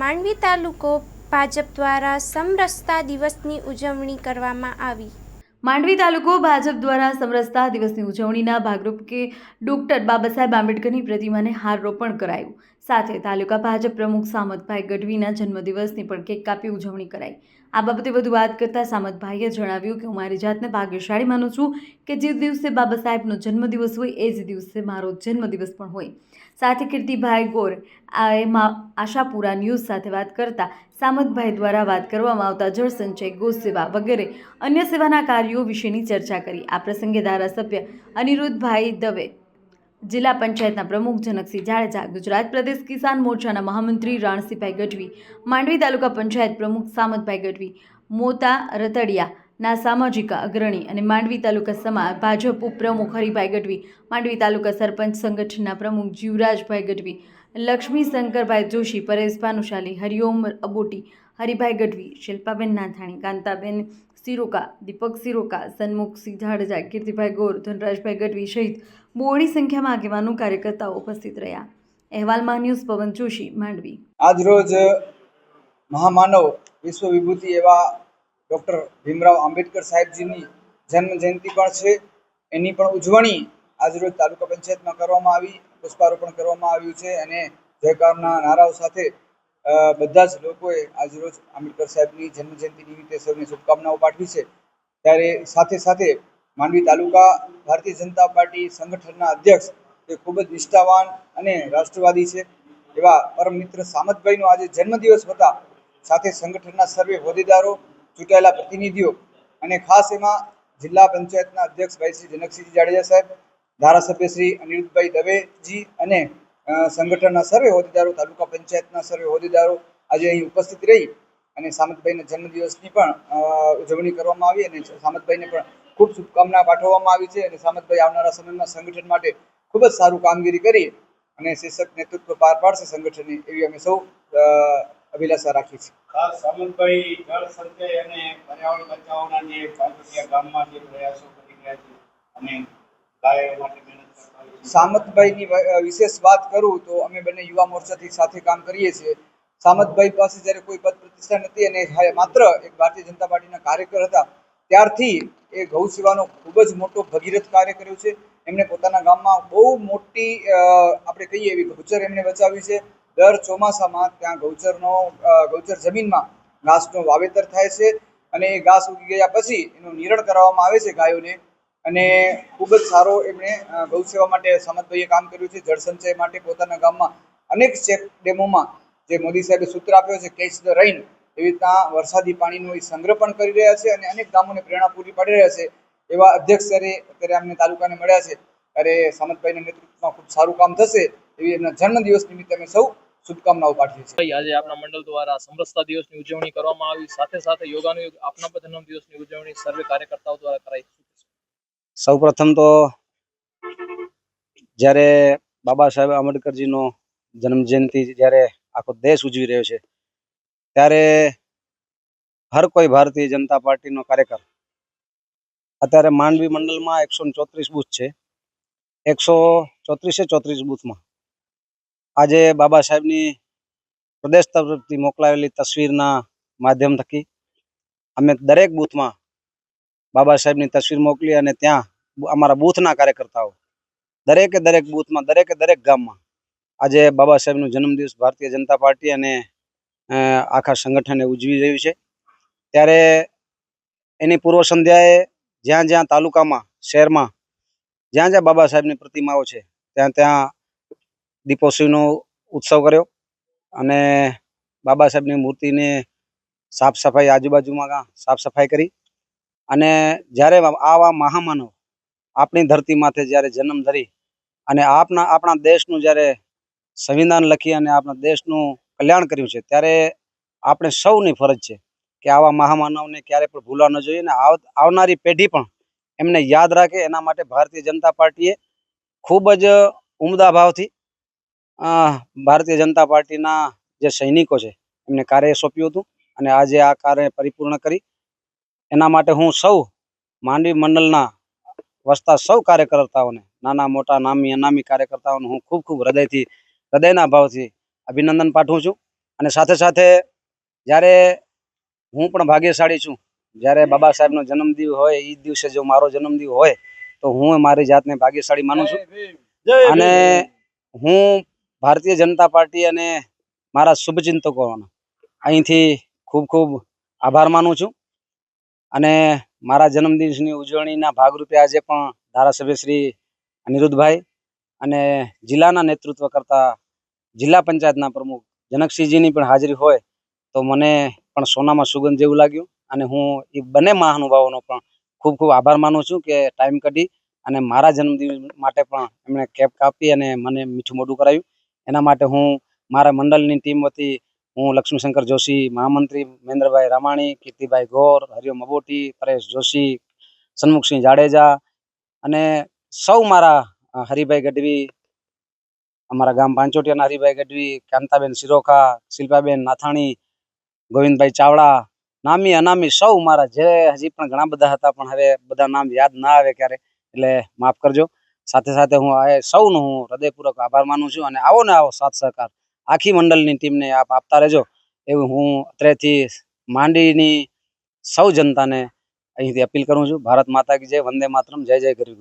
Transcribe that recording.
માંડવી તાલુકો ભાજપ દ્વારા સમરસતા દિવસની ઉજવણી કરવામાં આવી. માંડવી તાલુકો ભાજપ દ્વારા સમરસતા દિવસની ઉજવણીના ભાગરૂપે ડોક્ટર બાબા સાહેબ આંબેડકરની પ્રતિમાને હારરોપણ કરાયું. સાથે તાલુકા ભાજપ પ્રમુખ સામતભાઈ ગઢવીના જન્મદિવસની પણ કેક કાપી ઉજવણી કરાઈ. આ બાબતે વધુ વાત કરતા સામતભાઈએ જણાવ્યું કે હું મારી જાતને ભાગ્યશાળી માનું છું કે જે દિવસે બાબા સાહેબનો જન્મદિવસ હોય, એ જ દિવસે મારો જન્મદિવસ પણ હોય. સાથે કીર્તિભાઈ ગોર એમાં આશાપુરા ન્યૂઝ સાથે વાત કરતા સામતભાઈ દ્વારા વાત કરવામાં આવતા જળસંચય ગોસેવા વગેરે અન્ય સેવાના કાર્યો વિશેની ચર્ચા કરી. આ પ્રસંગે ધારાસભ્ય અનિરુદ્ધભાઈ દવે જિલ્લા પંચાયતના પ્રમુખ જનકસિંહ જાડેજા, ગુજરાત પ્રદેશ કિસાન મોરચાના મહામંત્રી રાણસીભાઈ ગઢવી, માંડવી તાલુકા પંચાયત પ્રમુખ સામતભાઈ ગઢવી, મોતા રતડિયાના સામાજિક અગ્રણી અને માંડવી તાલુકા સમા, ભાજપ ઉપપ્રમુખ હરિભાઈ ગઢવી, માંડવી તાલુકા સરપંચ સંગઠનના પ્રમુખ જીવરાજભાઈ ગઢવી, લક્ષ્મી શંકરભાઈ જોશી, પરેશ ભાનુશાલી, હરિઓમ અબોટી, હરિભાઈ ગઢવી, શિલ્પાબેન નાથાણી, કાંતાબેન સિરોકા, દીપક સિરોકા, સન્મુખસિંહ જાડેજા, કીર્તિભાઈ ગોર, ધનરાજભાઈ ગઢવી સહિત બહોળી સંખ્યામાં આગેવાનો કાર્યકર્તાઓ ઉપસ્થિત રહ્યા. અહેવાલમાં ન્યૂઝ પવન જોશી, માંડવી. આજરોજ મહામાનવ વિશ્વ વિભૂતિ એવા ડૉક્ટર ભીમરાવ આંબેડકર સાહેબજીની જન્મ જયંતિ પણ છે. એની પણ ઉજવણી આજરોજ તાલુકા પંચાયતમાં કરવામાં આવી, પુષ્પારોપણ કરવામાં આવ્યું છે અને જયકારના નારાઓ સાથે બધા જ લોકોએ આજરોજ આંબેડકર સાહેબની જન્મ જયંતિ નિમિત્તે સૌને શુભકામનાઓ પાઠવી છે. ત્યારે સાથે સાથે માંડવી તાલુકા ભારતીય જનતા પાર્ટી સંગઠનના અધ્યક્ષ એ ખૂબ જ નિષ્ઠાવાન અને રાષ્ટ્રવાદી છે. એવા પરમ મિત્ર સામતભાઈનો આજે જન્મદિવસ હતા. સાથે સંગઠનના સર્વે હોદ્દેદારો, ચૂંટાયેલા પ્રતિનિધિઓ અને ખાસ એમાં જિલ્લા પંચાયતના અધ્યક્ષ ભાઈ શ્રી જનકસિંહજી જાડેજા સાહેબ, ધારાસભ્ય શ્રી અનિરુદ્ધભાઈ દવેજી અને સંગઠનના સર્વે હોદ્દેદારો, તાલુકા પંચાયતના સર્વે હોદ્દેદારો આજે અહીં ઉપસ્થિત રહી અને સામતભાઈના જન્મદિવસની પણ ઉજવણી કરવામાં આવી અને સામતભાઈને પણ ખૂબ શુભકામના પાઠવવામાં આવી છે અને સામતભાઈ આવનારા સમયમાં સંગઠન માટે ખૂબ જ સારું કામગીરી કરી અને શીર્ષક નેતૃત્વ પાર પાડશે સંગઠનની એવી અમે સૌ અભિલાષા રાખી છે ખાસ સામંતભાઈ જળ સંચય અને પર્યાવરણ બચાવવાના જે પાર્વતીયા ગામમાં જે પ્રયાસો કરી રહ્યા છે અને ગાયો માટે મહેનત કરતા હોય સામતભાઈની વિશેષ વાત કરું તો અમે બંને યુવા મોરચાથી સાથે કામ કરીએ છીએ. સામતભાઈ પાસે જ્યારે કોઈ પદ પ્રતિષ્ઠા નથી અને માત્ર એક ભારતીય જનતા પાર્ટીના કાર્યકર હતા ત્યારથી એ ગૌ સેવાનો ખૂબ જ મોટો ભગીરથ કાર્ય કર્યું છે. એમણે પોતાના ગામમાં બહુ મોટી આપણે કહીએ એવી ગૌચર એમણે બચાવી છે. દર ચોમાસામાં ત્યાં ગૌચરનો ગૌચર જમીનમાં ઘાસનું વાવેતર થાય છે અને એ ઘાસ ઉગી ગયા પછી એનું નિરણ કરવામાં આવે છે ગાયોને. અને ખૂબ જ સારો એમણે ગૌ સેવા માટે સામંતભાઈએ કામ કર્યું છે. જળસંચય માટે પોતાના ગામમાં અનેક ચેક ડેમોમાં જે મોદી સાહેબે સૂત્ર આપ્યો છે કેચ ધ રૈન એવી રીતના વરસાદી પાણીનો એ સંગ્રહ પણ કરી રહ્યા છે અને અનેક ગામોને પ્રેરણા પૂરી પાડી રહ્યા છે. એવા અધ્યક્ષ ત્યારે અત્યારે અમને તાલુકાને મળ્યા છે ત્યારે સામંતભાઈના નેતૃત્વમાં ખૂબ સારું કામ થશે એવી એમના જન્મદિવસ નિમિત્તે અમે સૌ શુભકામનાઓ પાઠવી છે આજે આપણા મંડળ દ્વારા સમરસતા દિવસની ઉજવણી કરવામાં આવી. સાથે સાથે યોગાનુયોગ આપના પણ જન્મ દિવસની ઉજવણી સર્વે કાર્યકર્તાઓ દ્વારા કરાઈ સૌપ્રથમ તો જ્યારે બાબા સાહેબ આંબેડકરજીનો જન્મ જયંતિ જ્યારે આખો દેશ ઉજવી રહ્યો છે ત્યારે હર કોઈ ભારતીય જનતા પાર્ટીનો કાર્યકર. અત્યારે માંડવી મંડળમાં એકસો ચોત્રીસ બૂથ છે. એકસો ચોત્રીસે ચોત્રીસ બૂથમાં આજે બાબા સાહેબની પ્રદેશ તરફથી મોકલાવેલી તસવીરના માધ્યમ થકી અમે દરેક બૂથમાં બાબા સાહેબની તસવીર મોકલી અને ત્યાં અમારા બૂથના કાર્યકર્તાઓ દરેકે દરેક બૂથમાં, દરેકે દરેક ગામમાં આજે બાબા સાહેબનો જન્મદિવસ ભારતીય જનતા પાર્ટી અને આખા સંગઠને ઉજવી રહ્યું છે. ત્યારે એની પૂર્વ સંધ્યાએ જ્યાં જ્યાં તાલુકામાં, શહેરમાં જ્યાં જ્યાં બાબા સાહેબની પ્રતિમાઓ છે, ત્યાં ત્યાં દીપોત્સવનો ઉત્સવ કર્યો અને બાબા સાહેબની મૂર્તિને સાફ સફાઈ આજુબાજુમાં સાફ સફાઈ કરી અને જ્યારે આવા મહામાનવ આપણી ધરતી માથે જ્યારે જન્મ ધરી અને આપના, આપણા દેશનું જ્યારે સંવિધાન લખી અને આપણા દેશનું કલ્યાણ કર્યું છે, ત્યારે આપણે સૌની ફરજ છે કે આવા મહામાનવને ક્યારે પણ ભૂલવા ન જોઈએ અને આવનારી પેઢી પણ એમને યાદ રાખે. એના માટે ભારતીય જનતા પાર્ટીએ ખૂબ જ ઉમદા ભાવથી ભારતીય જનતા પાર્ટીના જે સૈનિકો છે એમને કાર્ય સોંપ્યું હતું અને આજે આ કાર્ય પરિપૂર્ણ કરી. એના માટે હું સૌ માંડવી મંડળના વસતા સૌ કાર્યકર્તાઓને, નાના મોટા નામી અનામી કાર્યકર્તાઓને હું ખૂબ ખૂબ હૃદયથી, હૃદયના ભાવથી અભિનંદન પાઠવું છું. અને સાથે સાથે જ્યારે હું પણ ભાગ્યશાળી છું જ્યારે બાબા સાહેબનો જન્મદિવ હોય એ દિવસે જો મારો જન્મદિવ હોય તો હું મારી જાતને ભાગ્યશાળી માનું છું. અને હું ભારતીય જનતા પાર્ટી અને મારા શુભચિંતકોનો અહીંથી ખૂબ ખૂબ આભાર માનું છું. અને મારા જન્મદિવસની ઉજવણીના ભાગરૂપે આજે પણ ધારાસભ્ય શ્રી અનિરુદ્ધભાઈ અને જિલ્લાના નેતૃત્વ કરતા જિલ્લા પંચાયતના પ્રમુખ જનકસિંહજીની પણ હાજરી હોય તો મને પણ સોનામાં સુગંધ જેવું લાગ્યું. અને હું એ બંને મહાનુભાવોનો પણ ખૂબ ખૂબ આભાર માનું છું કે ટાઈમ કાઢી અને મારા જન્મદિવસ માટે પણ એમણે કેપ કાપી અને મને મીઠું મોઢું કરાવ્યું. એના માટે હું મારા મંડળની ટીમ વતી હું લક્ષ્મીશંકર જોશી, મહામંત્રી મહેન્દ્રભાઈ રામાણી, કીર્તિભાઈ ગોર હરિયો મબોટી, પરેશ જોશી, સન્મુખસિંહ જાડેજા અને સૌ મારા હરિભાઈ ગઢવી અમારા ગામ પાંચોટિયાના હરિભાઈ ગઢવી, કાંતાબેન શિરોખા, શિલ્પાબેન નાથાણી, ગોવિંદભાઈ ચાવડા, નામી અનામી સૌ મારા જે હજી પણ ઘણા બધા હતા, પણ હવે બધા નામ યાદ ના આવે ક્યારે, એટલે માફ કરજો. સાથે સાથે હું આ સૌનો હું હૃદયપૂર્વક આભાર માનું છું અને આવો ને આવો સાથ સહકાર. આખી મંડળની ટીમને આપ આપતા રહેજો. એવું હું અત્રેથી માંડીની સૌ જનતાને અહીંથી અપીલ કરું છું. ભારત માતા કી જય, વંદે માતરમ, જય જય ગુજરાત